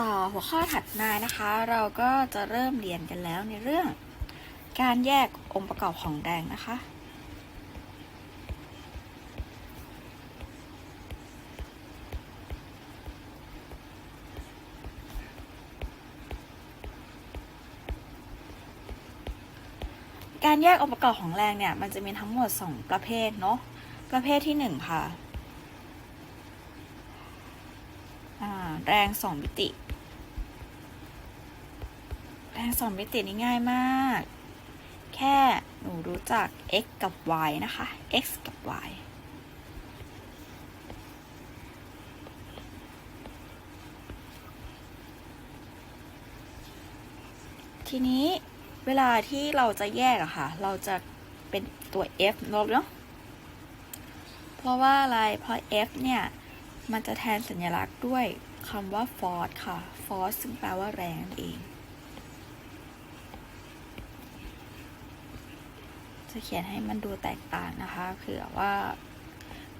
ต่อหัวข้อถัดมานะคะ เราก็จะเริ่มเรียนกันแล้วในเรื่อง การแยกองค์ประกอบของแดงนะคะ การแยกองค์ประกอบของแรงเนี่ย มันจะมีทั้งหมด 2 ประเภทเนาะประเภทที่ 1 ค่ะอ่าแรงสองมิติ แรงสองมิตินี่ง่ายมาก แค่หนูรู้จัก x กับ y นะคะ x กับ y ทีนี้เวลาที่เราจะแยกอะค่ะ เราจะเป็นตัว f ลบเนาะ เพราะว่าอะไร เพราะ f เนี่ย มันจะแทนสัญลักษณ์ด้วยคำว่า force ค่ะ force ซึ่งแปลว่าแรงนั่นเอง จะเขียนให้มันดูแตกต่างนะคะเผื่อว่า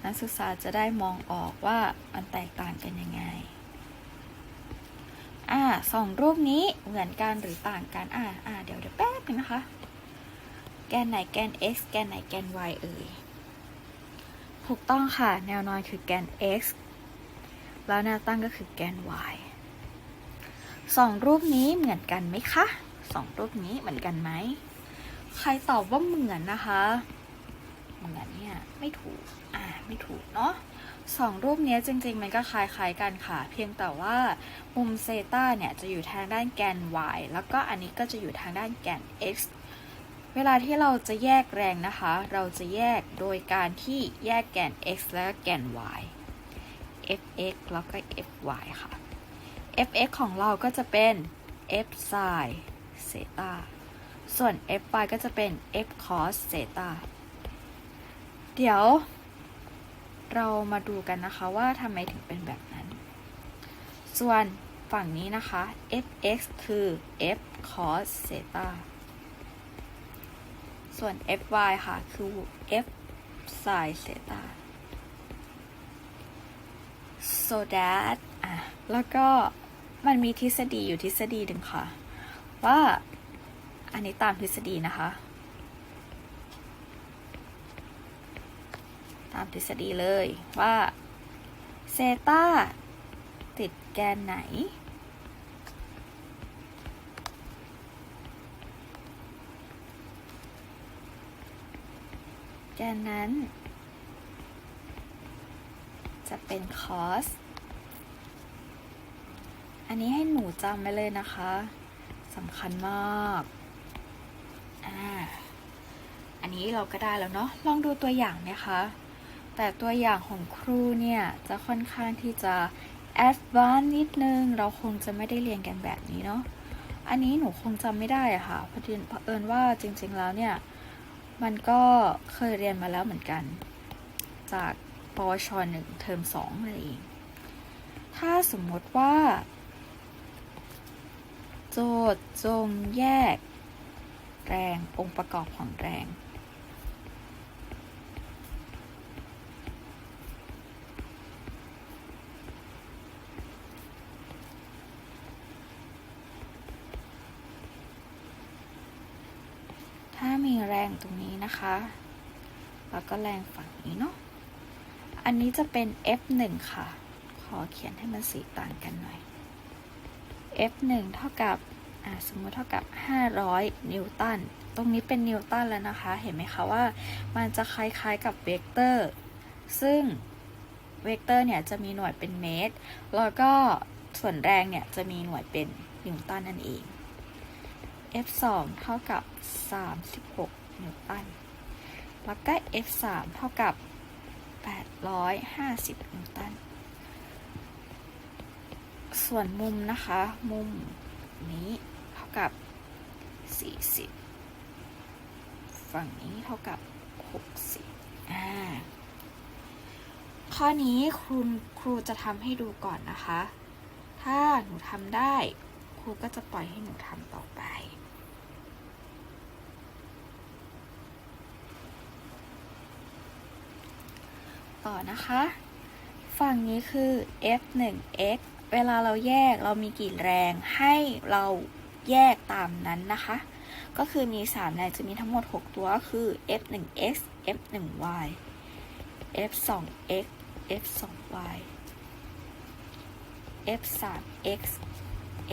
นักศึกษาจะได้มองออกว่ามันแตกต่างกันยังไงอ่าสองรูปนี้เหมือนกันหรือต่างกันอ่าอ่าเดี๋ยวเดี๋ยวแป๊บนึงนะคะ แกนไหนแกน x แกนไหนแกน y เอ่ยถูกต้องค่ะ แนวนอนคือแกน x แล้วแนวตั้งก็คือแกน y สองรูปนี้เหมือนกันไหมคะสองรูปนี้เหมือนกันไหม ใครตอบว่าเหมือนนะคะ เหมือนเนี่ยไม่ถูก อ่าไม่ถูกเนาะสองรูปนี้จริงๆ มันก็คล้ายๆกันค่ะ เพียงแต่ว่ามุมเซตาเนี่ยจะอยู่ทางด้านแกน y แล้วก็อันนี้ก็จะอยู่ทางด้านแกน x เวลาที่เราจะแยกแรงนะคะ เราจะแยกโดยการที่แยกแกน x และแกน y fx แล้วก็ fy ค่ะ fx ของเราก็จะเป็น f sin เซตา ส่วน fy ก็จะเป็น f cos เซตาเดี๋ยวเรามาดูกันนะคะว่าทำไมถึงเป็นแบบนั้น ส่วนฝั่งนี้นะคะ fx คือ f cos เซตาส่วน fy ค่ะ คือ f sin เซตา so that อะ แล้วก็มันมีทฤษฎีอยู่ทฤษฎีหนึ่งค่ะ ว่า อันนี้ตามทฤษฎีนะคะ ตามทฤษฎีเลยว่าเซตาติดแกนไหน แกนนั้น จะเป็น cos อันนี้ให้หนูจำไว้เลยนะคะสำคัญมาก นี้เราก็ได้แล้วเนาะลองดูตัวอย่างนะคะ แต่ตัวอย่างของครูเนี่ยจะค่อนข้างที่จะ advance นิดนึง เราคงจะไม่ได้เรียนกันแบบนี้เนาะอันนี้หนูคงจำไม่ได้อะค่ะเพราะเผอิญว่าจริง ๆแล้วเนี่ย มันก็เคยเรียนมาแล้วเหมือนกัน จากปวชหนึ่งเทอมสองนั่นเอง ถ้าสมมติว่า โจทย์จงแยก แรงองค์ประกอบของแรง ถ้ามีแรงตรงนี้นะคะ แล้วก็แรงฝั่งนี้เนาะ อันนี้จะเป็น F1 ค่ะ ขอเขียนให้มันสีต่างกันหน่อย F1 เท่ากับสมมติเท่ากับ 500 นิวตัน ตรงนี้เป็นนิวตันแล้วนะคะ เห็นไหมคะว่ามันจะคล้ายๆกับเวกเตอร์ ซึ่งเวกเตอร์เนี่ยจะมีหน่วยเป็นเมตร แล้วก็ส่วนแรงเนี่ยจะมีหน่วยเป็นนิวตันนั่นเอง F2 เท่ากับ 36 นิวตัน แล้วก็ F3 เท่ากับ 850นิวตัน ส่วนมุมนะคะ มุมนี้เท่ากับ 40 ฝั่งนี้เท่ากับ 60อ่าข้อนี้ครูครูจะทำให้ดูก่อนนะคะ ถ้าหนูทำได้ ครูก็จะปล่อยให้หนูทำต่อไป ต่อนะคะ ฝั่งนี้คือ f1x เวลาเราแยกเรามีกี่แรงให้เราแยกตามนั้นนะคะ ก็คือมี3แรงจะมีทั้งหมด 6 ตัวก็คือ f 1 x f 1 y f 2 x f 2 y f 3 x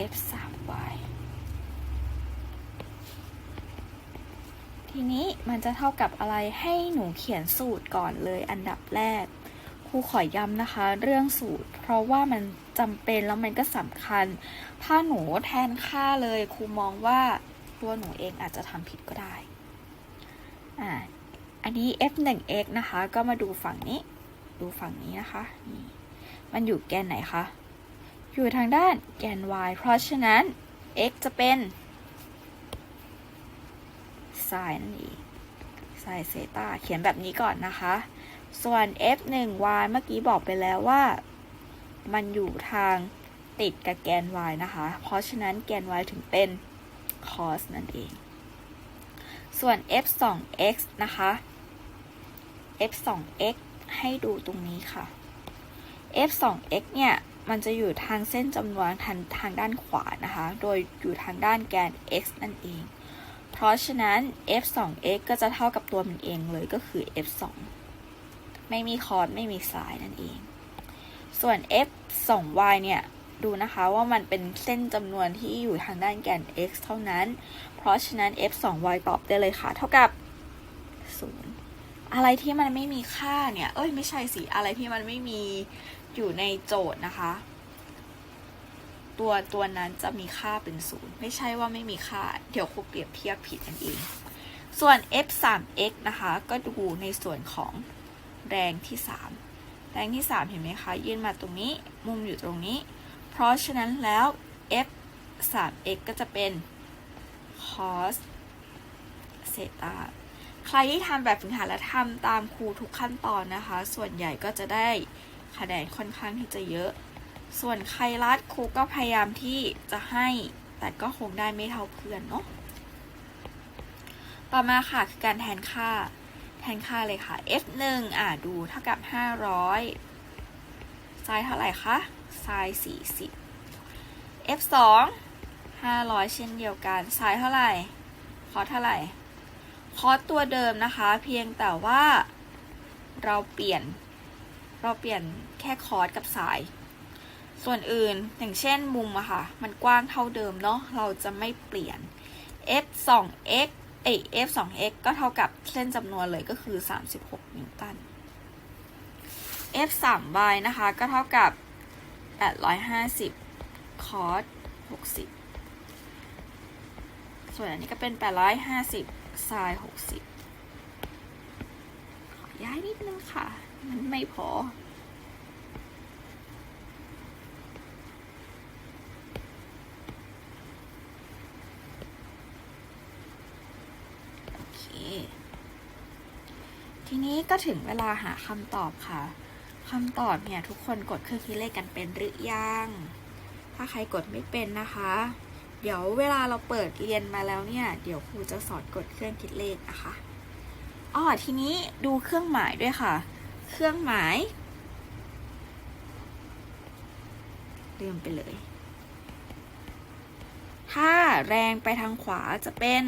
f 3 y ทีนี้มันจะเท่ากับอะไรให้หนูเขียนสูตรก่อนเลยอันดับแรกครูขอย้ำนะคะ เรื่องสูตร เพราะว่ามันจำเป็นแล้วมันก็สำคัญ ถ้าหนูแทนค่าเลยครูมองว่าตัวหนูเองอาจจะทำผิดก็ได้อ่าอันนี้ f 1 x นะคะ ก็มาดูฝั่งนี้ ดูฝั่งนี้นะคะนี่มันอยู่แกนไหนคะ อยู่ทางด้านแกน y เพราะฉะนั้น x จะเป็น ไซน์นั่นเองไซน์เซตาเขียนแบบนี้ก่อนนะคะ ส่วน f 1 y เมื่อกี้บอกไปแล้วว่า มันอยู่ทางติดกับแกน y นะคะ เพราะฉะนั้นแกน y ถึงเป็น cos นั่นเอง ส่วน f 2 x นะคะ f 2 x ให้ดูตรงนี้ค่ะ f 2 x เนี่ย มันจะอยู่ทางเส้นจำนวนทางทางด้านขวานะคะ โดยอยู่ทางด้านแกน x นั่นเอง เพราะฉะนั้น f 2 x ก็จะเท่ากับตัวมันเองเลยก็คือ f 2ไม่มีคอร์สไม่มีสายนั่นเอง ส่วน f 2 y เนี่ยดูนะคะว่ามันเป็นเส้นจำนวนที่อยู่ทางด้านแกน x เท่านั้น เพราะฉะนั้น f 2 y ตอบได้เลยค่ะ เท่ากับ 0 อะไรที่มันไม่มีค่าเนี่ย เอ้ยไม่ใช่สิ อะไรที่มันไม่มีอยู่ในโจทย์นะคะ ตัวตัวนั้นจะมีค่าเป็นศูนย์ไม่ใช่ว่าไม่มีค่า เดี๋ยวครูเปรียบเทียบผิดนั่นเอง ส่วน f 3 x นะคะ ก็ดูในส่วนของแรงที่ 3 แรงที่ 3 เห็นไหมคะ ยื่นมาตรงนี้ มุมอยู่ตรงนี้ เพราะฉะนั้นแล้ว f 3 x ก็จะเป็น cos เซตาใครที่ทำแบบฝึกหัดและทำตามครูทุกขั้นตอนนะคะ ส่วนใหญ่ก็จะได้คะแนนค่อนข้างที่จะเยอะ ส่วนใครรัดครูก็พยายามที่จะให้ แต่ก็คงได้ไม่เท่าเพื่อนเนาะ ต่อมาค่ะคือการแทนค่า แทนค่าเลยค่ะ f 1อ่าดูเท่ากับ 500ไซน์เท่าไหร่คะไซน์40 f 2 500 เช่นเดียวกันไซน์เท่าไหร่ คอเท่าไหร่ คอตัวเดิมนะคะ เพียงแต่ว่าเราเปลี่ยน เราเปลี่ยนแค่คอสกับสาย ส่วนอื่นอย่างเช่นมุมอะค่ะ มันกว้างเท่าเดิมเนาะเราจะไม่เปลี่ยน f 2 x เอ f 2 x ก็เท่ากับเส้นจำนวนเลยก็คือ 36 นิวตัน f 3 y นะคะ ก็เท่ากับ 850คอส60 ส่วนอันนี้ก็เป็น 850ไซน์60ขอย้ายนิดนึงค่ะ มันไม่พอเค ที นี้ก็ถึงเวลาหาคำตอบค่ะคำตอบเนี่ยทุกคนกดเครื่องคิดเลขกันเป็นหรือยัง ถ้าใครกดไม่เป็นนะคะ เดี๋ยวเวลาเราเปิดเรียนมาแล้วเนี่ย เดี๋ยวครูจะสอนกดเครื่องคิดเลขนะคะอ๋อทีนี้ดูเครื่องหมายด้วยค่ะ เครื่องหมายลืมไปเลย ถ้าแรงไปทางขวาจะเป็น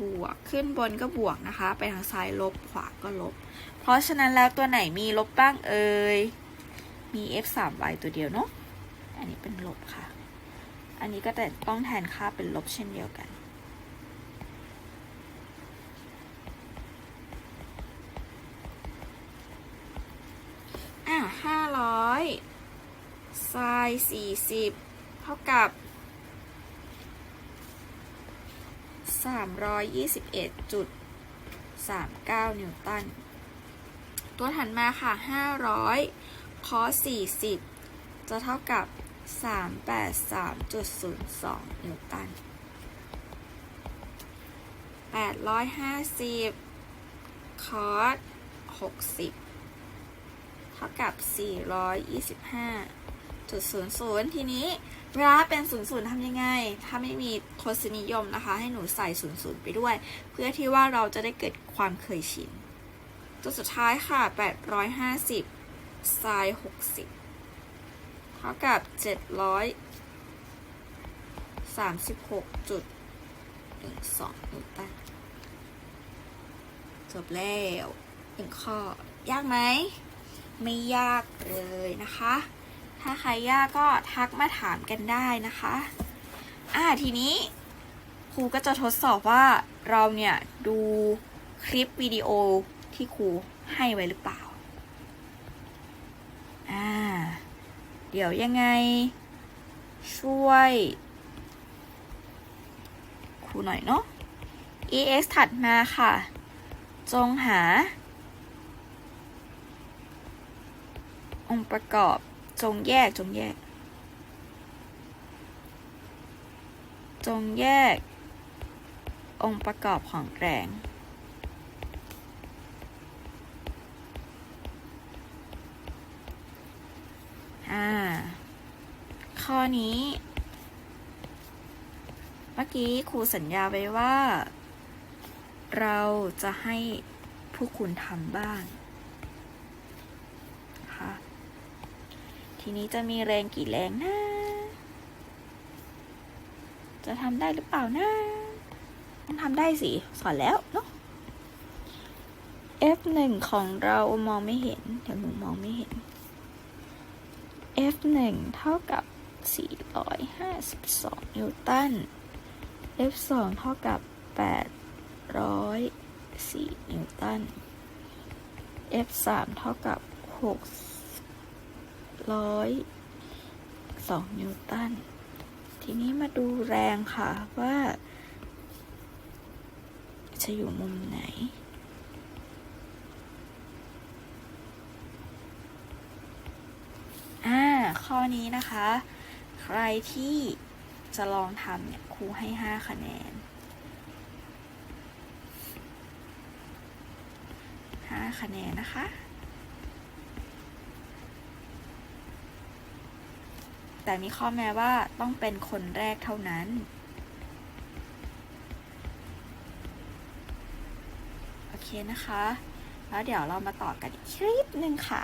บวกขึ้นบนก็บวกนะคะ ไปทางซ้ายลบขวาก็ลบ เพราะฉะนั้นแล้วตัวไหนมีลบบ้างเอ่ยมี f 3 y ตัวเดียวเนาะอันนี้เป็นลบค่ะ อันนี้ก็แต่ต้องแทนค่าเป็นลบเช่นเดียวกันอะห้าร้อยไซน์สี่สิบเท่ากับ สามร้อยยี่สิบเอ็ดจุดสามเก้านิวตัน ตัวถัดมาค่ะห้าร้อยคอสี่สิบจะเท่ากับ 383.02 นิวตัน 850 คอส60 เท่ากับ 425.00ทีนี้เวลาเป็น00ทำยังไง ถ้าไม่มีทศนิยมนะคะ ให้หนูใส่00ไปด้วย เพื่อที่ว่าเราจะได้เกิดความเคยชินตัวสุดท้ายค่ะ850ไซน์60เท่ากับเจ็ดร้อยสามสิบหกจุดหนึ่งสองนิวตันจบแล้วหนึ่งข้อ ยากไหม ไม่ยากเลยนะคะ ถ้าใครยากก็ทักมาถามกันได้นะคะ อ่าทีนี้ครูก็จะทดสอบว่าเราเนี่ยดูคลิปวิดีโอที่ครูให้ไว้หรือเปล่า อ่า เดี๋ยวยังไง ช่วยครูหน่อยเนาะ ex ถัดมาค่ะ จงหา องค์ประกอบ จงแยกจงแยก จงแยก องค์ประกอบของแกรงอ่า ข้อนี้ เมื่อกี้ครูสัญญาไว้ว่า เราจะให้ผู้คุณทำบ้างค่ะ ทีนี้จะมีแรงกี่แรงนะ จะทำได้หรือเปล่านะต้องทำได้สิ สอนแล้วเนาะ F หนึ่งของเรามองไม่เห็น เดี๋ยวหนูมองไม่เห็น F หนึ่งเท่ากับ 452 นิวตัน F สองเท่ากับ 804 นิวตัน F สามเท่ากับ 602นิวตัน ทีนี้มาดูแรงค่ะว่า จะอยู่มุมไหน อ่า ข้อนี้นะคะ ใครที่จะลองทำเนี่ยครูให้ 5 คะแนน 5 คะแนนนะคะ แต่มีข้อแม้ว่าต้องเป็นคนแรกเท่านั้น โอเคนะคะ แล้วเดี๋ยวเรามาต่อกันอีกคลิปหนึ่งค่ะ